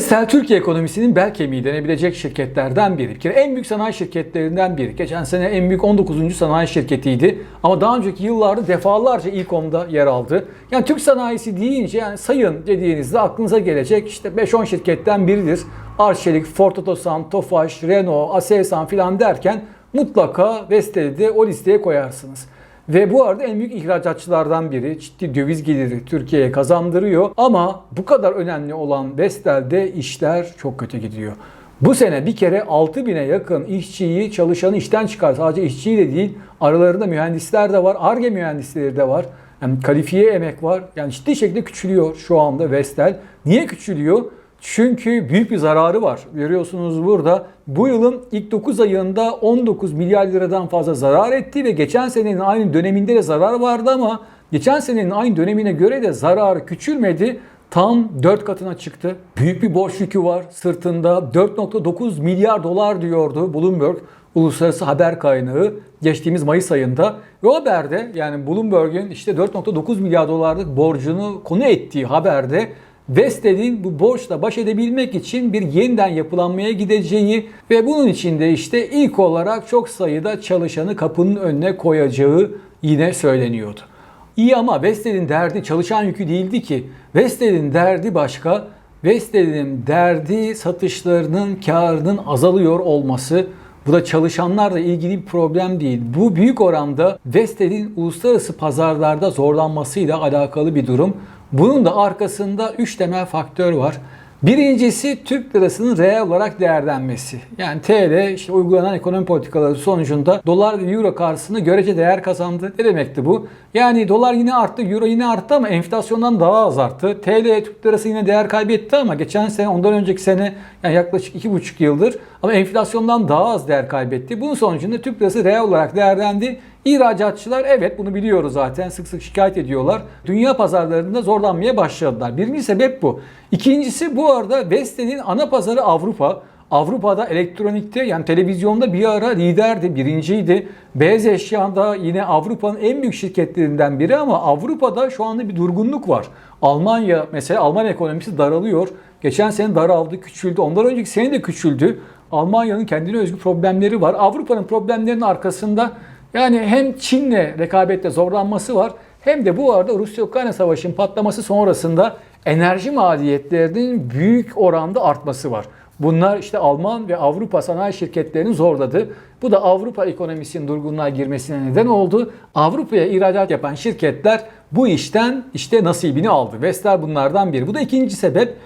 Vestel Türkiye ekonomisinin bel kemiği denebilecek şirketlerden biri. Bir kere en büyük sanayi şirketlerinden biri. Geçen sene en büyük 19. sanayi şirketiydi. Ama daha önceki yıllarda defalarca ilk onda yer aldı. Yani Türk sanayisi deyince yani sayın dediğinizde aklınıza gelecek işte 5-10 şirketten biridir. Arçelik, Ford Otosan, Tofaş, Renault, Aselsan filan derken mutlaka Vestel'i de o listeye koyarsınız. Ve bu arada en büyük ihracatçılardan biri. Ciddi döviz geliri Türkiye'ye kazandırıyor. Ama bu kadar önemli olan Vestel'de işler çok kötü gidiyor. Bu sene bir kere 6000'e yakın işçiyi, çalışanı işten çıkar. Sadece işçiyi de değil, aralarında mühendisler de var, ARGE mühendisleri de var. Yani kalifiye emek var. Yani ciddi şekilde küçülüyor şu anda Vestel. Niye küçülüyor? Çünkü büyük bir zararı var. Görüyorsunuz burada bu yılın ilk 9 ayında 19 milyar liradan fazla zarar etti ve geçen senenin aynı döneminde de zarar vardı ama geçen senenin aynı dönemine göre de zarar küçülmedi. Tam 4 katına çıktı. Büyük bir borç yükü var sırtında. 4.9 milyar dolar diyordu Bloomberg uluslararası haber kaynağı geçtiğimiz Mayıs ayında. Ve o haberde yani Bloomberg'in işte 4.9 milyar dolarlık borcunu konu ettiği haberde Vestel'in bu borçla baş edebilmek için bir yeniden yapılanmaya gideceği ve bunun için de işte ilk olarak çok sayıda çalışanı kapının önüne koyacağı yine söyleniyordu. İyi ama Vestel'in derdi çalışan yükü değildi ki. Vestel'in derdi başka. Vestel'in derdi satışlarının karının azalıyor olması. Bu da çalışanlarla ilgili bir problem değil. Bu büyük oranda Vestel'in uluslararası pazarlarda zorlanmasıyla alakalı bir durum. Bunun da arkasında 3 temel faktör var. Birincisi Türk lirasının reel olarak değerlenmesi. Yani TL işte uygulanan ekonomi politikaları sonucunda dolar ve euro karşısında görece değer kazandı. Ne demekti bu? Yani dolar yine arttı, euro yine arttı ama enflasyondan daha az arttı. TL Türk lirası yine değer kaybetti ama geçen sene ondan önceki sene yani yaklaşık 2,5 yıldır ama enflasyondan daha az değer kaybetti. Bunun sonucunda Türk lirası reel olarak değerlendi. İhracatçılar evet bunu biliyoruz zaten sık sık şikayet ediyorlar. Dünya pazarlarında zorlanmaya başladılar. Birinci sebep bu. İkincisi bu arada Vestel'in ana pazarı Avrupa. Avrupa'da elektronikte yani televizyonda bir ara liderdi, birinciydi. Beyaz eşyada yine Avrupa'nın en büyük şirketlerinden biri ama Avrupa'da şu anda bir durgunluk var. Almanya mesela Alman ekonomisi daralıyor. Geçen sene daraldı, küçüldü. Ondan önceki sene de küçüldü. Almanya'nın kendine özgü problemleri var. Avrupa'nın problemlerinin arkasında yani hem Çin'le rekabette zorlanması var hem de bu arada Rusya-Ukrayna savaşının patlaması sonrasında enerji maliyetlerinin büyük oranda artması var. Bunlar işte Alman ve Avrupa sanayi şirketlerini zorladı. Bu da Avrupa ekonomisinin durgunluğa girmesine neden oldu. Avrupa'ya ihracat yapan şirketler bu işten işte nasibini aldı. Vestel bunlardan biri. Bu da ikinci sebep.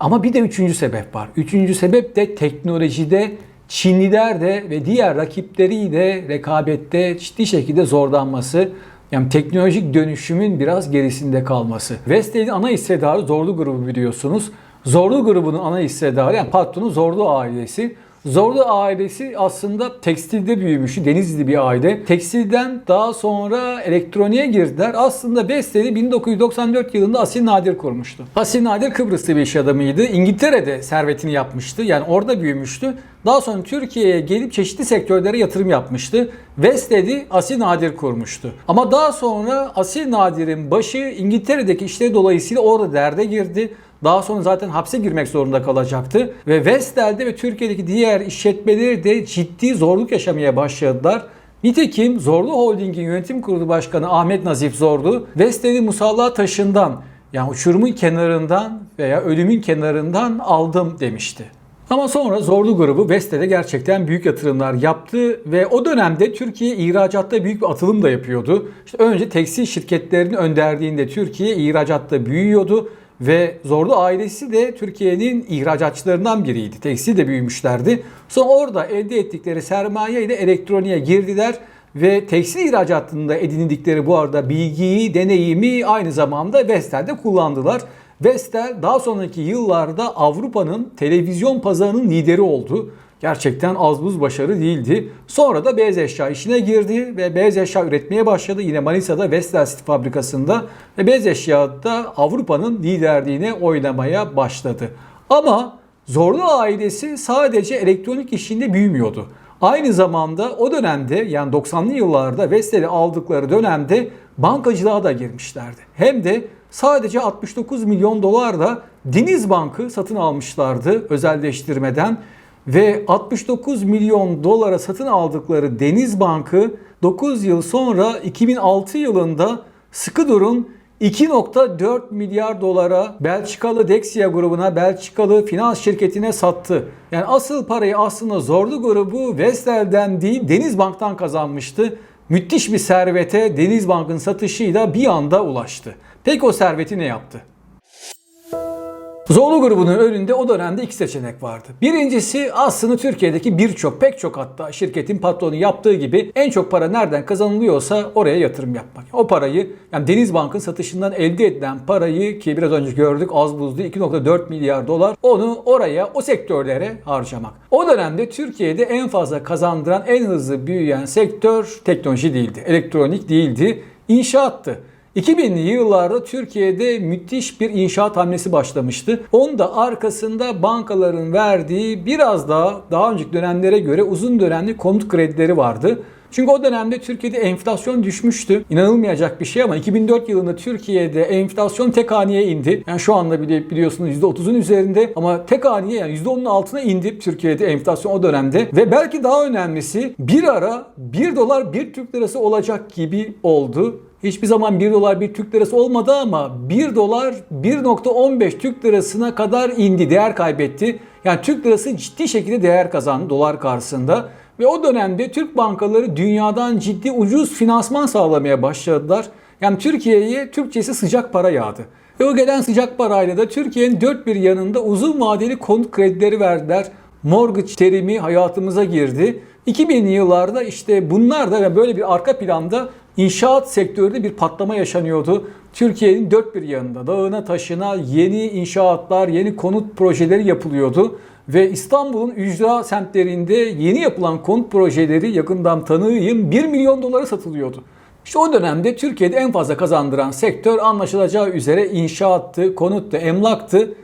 Ama bir de üçüncü sebep var. Üçüncü sebep de teknolojide Çinliler de ve diğer rakipleriyle rekabette ciddi şekilde zorlanması. Yani teknolojik dönüşümün biraz gerisinde kalması. Vestel'in ana hissedarı Zorlu grubu biliyorsunuz. Zorlu grubunun ana hissedarı yani patronu Zorlu ailesi. Zorlu ailesi aslında tekstilde büyümüştü. Denizli bir aile. Tekstilden daha sonra elektroniğe girdiler. Aslında Vestel'i 1994 yılında Asil Nadir kurmuştu. Asil Nadir Kıbrıslı bir iş adamıydı. İngiltere'de servetini yapmıştı. Yani orada büyümüştü. Daha sonra Türkiye'ye gelip çeşitli sektörlere yatırım yapmıştı. Vestel'i Asil Nadir kurmuştu. Ama daha sonra Asil Nadir'in başı İngiltere'deki işleri dolayısıyla orada derde girdi. Daha sonra zaten hapse girmek zorunda kalacaktı. Ve Vestel'de ve Türkiye'deki diğer işletmeleri de ciddi zorluk yaşamaya başladılar. Nitekim Zorlu Holding'in yönetim kurulu başkanı Ahmet Nazif Zorlu, Vestel'i musalla taşından yani uçurumun kenarından veya ölümün kenarından aldım demişti. Ama sonra Zorlu grubu Vestel'e gerçekten büyük yatırımlar yaptı ve o dönemde Türkiye ihracatta büyük bir atılım da yapıyordu. İşte önce tekstil şirketlerinin önderdiğinde Türkiye ihracatta büyüyordu ve Zorlu ailesi de Türkiye'nin ihracatçılarından biriydi. Tekstil de büyümüşlerdi. Sonra orada elde ettikleri sermaye ile elektroniğe girdiler ve tekstil ihracatında edindikleri bu arada bilgiyi, deneyimi aynı zamanda Vestel'de kullandılar. Vestel daha sonraki yıllarda Avrupa'nın televizyon pazarının lideri oldu. Gerçekten az buz başarı değildi. Sonra da beyaz eşya işine girdi ve beyaz eşya üretmeye başladı. Yine Manisa'da Vestel City fabrikasında ve beyaz eşyada Avrupa'nın liderliğine oynamaya başladı. Ama Zorlu ailesi sadece elektronik işinde büyümüyordu. Aynı zamanda o dönemde yani 90'lı yıllarda Vestel'i aldıkları dönemde bankacılığa da girmişlerdi. Hem de sadece 69 milyon dolar da Deniz Bank'ı satın almışlardı özelleştirmeden ve 69 milyon dolara satın aldıkları Deniz Bank'ı 9 yıl sonra 2006 yılında sıkı durun 2.4 milyar dolara Belçikalı Dexia grubuna, Belçikalı finans şirketine sattı. Yani asıl parayı aslında Zorlu grubu Vestel'den değil Denizbank'tan kazanmıştı. Müthiş bir servete Denizbank'ın satışıyla bir anda ulaştı. Peki o serveti ne yaptı? Zorlu grubunun önünde o dönemde iki seçenek vardı. Birincisi aslında Türkiye'deki birçok, pek çok hatta şirketin patronu yaptığı gibi en çok para nereden kazanılıyorsa oraya yatırım yapmak. O parayı yani Denizbank'ın satışından elde edilen parayı ki biraz önce gördük az buzlu 2.4 milyar dolar onu oraya o sektörlere harcamak. O dönemde Türkiye'de en fazla kazandıran en hızlı büyüyen sektör teknoloji değildi, elektronik değildi, inşaattı. 2000'li yıllarda Türkiye'de müthiş bir inşaat hamlesi başlamıştı. Onun da arkasında bankaların verdiği biraz daha daha önceki dönemlere göre uzun dönemli konut kredileri vardı. Çünkü o dönemde Türkiye'de enflasyon düşmüştü. İnanılmayacak bir şey ama 2004 yılında Türkiye'de enflasyon tek haneye indi. Yani şu anda bile biliyorsunuz %30'un üzerinde ama tek haneye yani %10'un altına indi Türkiye'de enflasyon o dönemde. Ve belki daha önemlisi bir ara 1 dolar 1 Türk lirası olacak gibi oldu. Hiçbir zaman 1 dolar 1 Türk lirası olmadı ama 1 dolar 1.15 Türk lirasına kadar indi, değer kaybetti. Yani Türk lirası ciddi şekilde değer kazandı dolar karşısında. Ve o dönemde Türk bankaları dünyadan ciddi ucuz finansman sağlamaya başladılar. Yani Türkiye'ye Türkçesi sıcak para yağdı. Ve o gelen sıcak parayla da Türkiye'nin dört bir yanında uzun vadeli konut kredileri verdiler. Mortgage terimi hayatımıza girdi. 2000'li yıllarda işte bunlar da böyle bir arka planda inşaat sektöründe bir patlama yaşanıyordu. Türkiye'nin dört bir yanında dağına taşına yeni inşaatlar, yeni konut projeleri yapılıyordu. Ve İstanbul'un ücra semtlerinde yeni yapılan konut projeleri yakından tanıyayım 1 milyon dolara satılıyordu. İşte o dönemde Türkiye'de en fazla kazandıran sektör anlaşılacağı üzere inşaattı, konuttu, emlaktı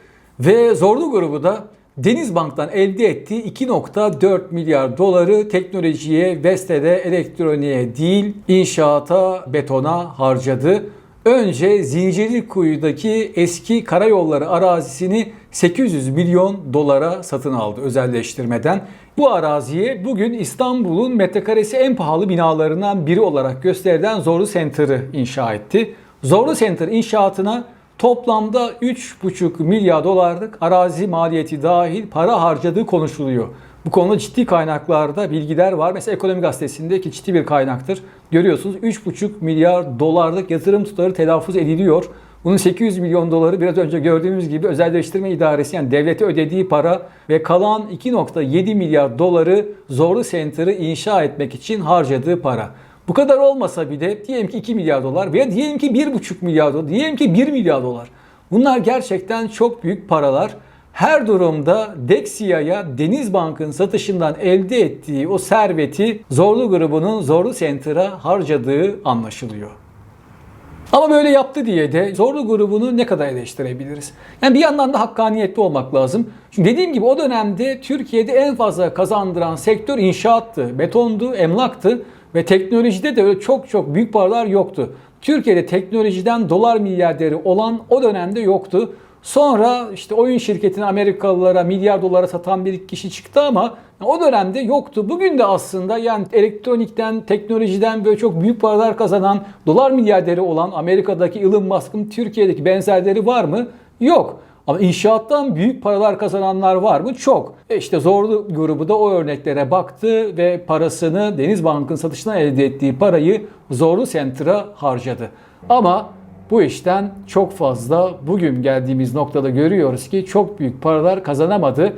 ve Zorlu grubu da Denizbank'tan elde ettiği 2.4 milyar doları teknolojiye, Veste'de elektroniğe değil inşaata, betona harcadı. Önce Zincirlikuyu'daki eski karayolları arazisini 800 milyon dolara satın aldı özelleştirmeden. Bu araziye bugün İstanbul'un metrekaresi en pahalı binalarından biri olarak gösterilen Zorlu Center'ı inşa etti. Zorlu Center inşaatına toplamda 3,5 milyar dolarlık arazi maliyeti dahil para harcadığı konuşuluyor. Bu konuda ciddi kaynaklarda bilgiler var. Mesela Ekonomi Gazetesi'nde ki ciddi bir kaynaktır. Görüyorsunuz 3,5 milyar dolarlık yatırım tutarı telaffuz ediliyor. Bunun 800 milyon doları biraz önce gördüğümüz gibi özelleştirme idaresi yani devlete ödediği para ve kalan 2.7 milyar doları Zorlu Center'ı inşa etmek için harcadığı para. Bu kadar olmasa bile diyelim ki 2 milyar dolar veya diyelim ki 1,5 milyar dolar, diyelim ki 1 milyar dolar. Bunlar gerçekten çok büyük paralar. Her durumda Dexia'ya Denizbank'ın satışından elde ettiği o serveti Zorlu grubunun Zorlu Center'a harcadığı anlaşılıyor. Ama böyle yaptı diye de Zorlu grubunu ne kadar eleştirebiliriz? Yani bir yandan da hakkaniyetli olmak lazım. Çünkü dediğim gibi o dönemde Türkiye'de en fazla kazandıran sektör inşaattı, betondu, emlaktı ve teknolojide de öyle çok çok büyük paralar yoktu. Türkiye'de teknolojiden dolar milyarderi olan o dönemde yoktu. Sonra işte oyun şirketini Amerikalılara milyar dolara satan bir kişi çıktı ama o dönemde yoktu. Bugün de aslında yani elektronikten, teknolojiden böyle çok büyük paralar kazanan, dolar milyarderi olan Amerika'daki Elon Musk'ın Türkiye'deki benzerleri var mı? Yok. Ama inşaattan büyük paralar kazananlar var mı? Çok. E işte Zorlu grubu da o örneklere baktı ve parasını Denizbank'ın satışından elde ettiği parayı Zorlu Center'a harcadı. Ama bu işten çok fazla bugün geldiğimiz noktada görüyoruz ki çok büyük paralar kazanamadı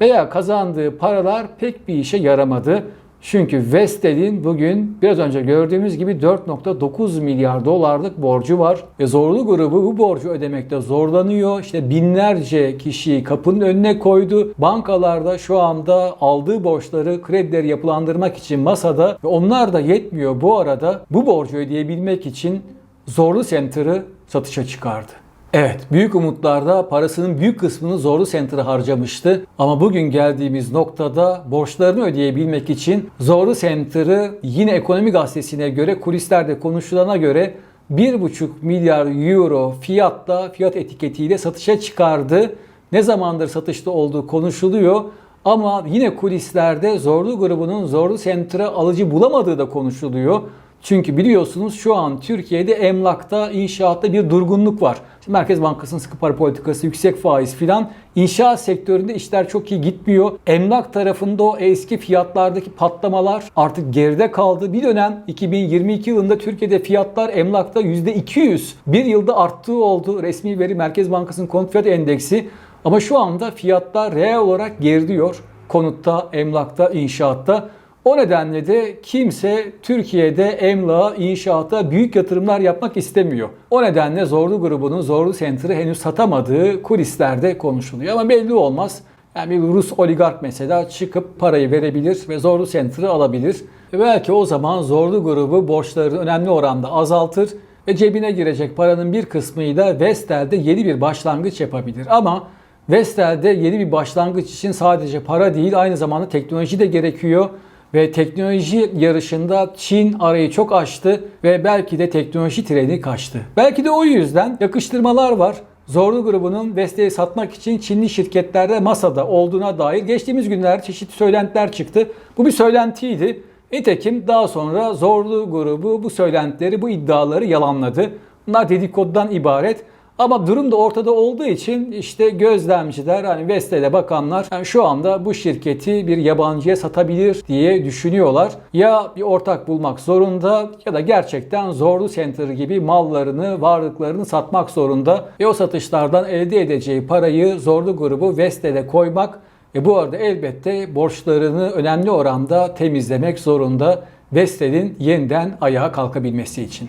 veya kazandığı paralar pek bir işe yaramadı. Çünkü Vestel'in bugün biraz önce gördüğümüz gibi 4.9 milyar dolarlık borcu var. Ve zorlu grubu bu borcu ödemekte zorlanıyor. İşte binlerce kişiyi kapının önüne koydu. Bankalarda şu anda aldığı borçları, kredileri yapılandırmak için masada ve onlar da yetmiyor bu arada bu borcu ödeyebilmek için Zorlu Center'ı satışa çıkardı. Evet, büyük umutlarda parasının büyük kısmını Zorlu Center'a harcamıştı. Ama bugün geldiğimiz noktada borçlarını ödeyebilmek için Zorlu Center'ı yine Ekonomi Gazetesi'ne göre kulislerde konuşulana göre 1,5 milyar euro fiyatla, fiyat etiketiyle satışa çıkardı. Ne zamandır satışta olduğu konuşuluyor. Ama yine kulislerde Zorlu grubunun Zorlu Center'a alıcı bulamadığı da konuşuluyor. Çünkü biliyorsunuz şu an Türkiye'de emlakta, inşaatta bir durgunluk var. Merkez Bankası'nın sıkı para politikası, yüksek faiz filan. İnşaat sektöründe işler çok iyi gitmiyor. Emlak tarafında o eski fiyatlardaki patlamalar artık geride kaldı. Bir dönem 2022 yılında Türkiye'de fiyatlar emlakta %200 bir yılda arttığı oldu. Resmi veri Merkez Bankası'nın konut fiyat endeksi. Ama şu anda fiyatlar reel olarak geriliyor. Konutta, emlakta, inşaatta. O nedenle de kimse Türkiye'de emlağa, inşaata büyük yatırımlar yapmak istemiyor. O nedenle Zorlu grubunun Zorlu Center'ı henüz satamadığı kulislerde konuşuluyor. Ama belli olmaz. Yani bir Rus oligark mesela çıkıp parayı verebilir ve Zorlu Center'ı alabilir. Ve belki o zaman Zorlu grubu borçlarını önemli oranda azaltır ve cebine girecek paranın bir kısmıyla Vestel'de yeni bir başlangıç yapabilir. Ama Vestel'de yeni bir başlangıç için sadece para değil aynı zamanda teknoloji de gerekiyor. Ve teknoloji yarışında Çin arayı çok aştı ve belki de teknoloji treni kaçtı. Belki de o yüzden yakıştırmalar var. Zorlu grubunun Vestel'i satmak için Çinli şirketlerde masada olduğuna dair geçtiğimiz günler çeşitli söylentiler çıktı. Bu bir söylentiydi. Nitekim daha sonra Zorlu grubu bu söylentileri, bu iddiaları yalanladı. Bunlar dedikodudan ibaret. Ama durum da ortada olduğu için işte gözlemciler hani Vestel'e bakanlar yani şu anda bu şirketi bir yabancıya satabilir diye düşünüyorlar. Ya bir ortak bulmak zorunda ya da gerçekten Zorlu Center gibi mallarını, varlıklarını satmak zorunda. Ve o satışlardan elde edeceği parayı Zorlu grubu Vestel'e koymak ve bu arada elbette borçlarını önemli oranda temizlemek zorunda Vestel'in yeniden ayağa kalkabilmesi için.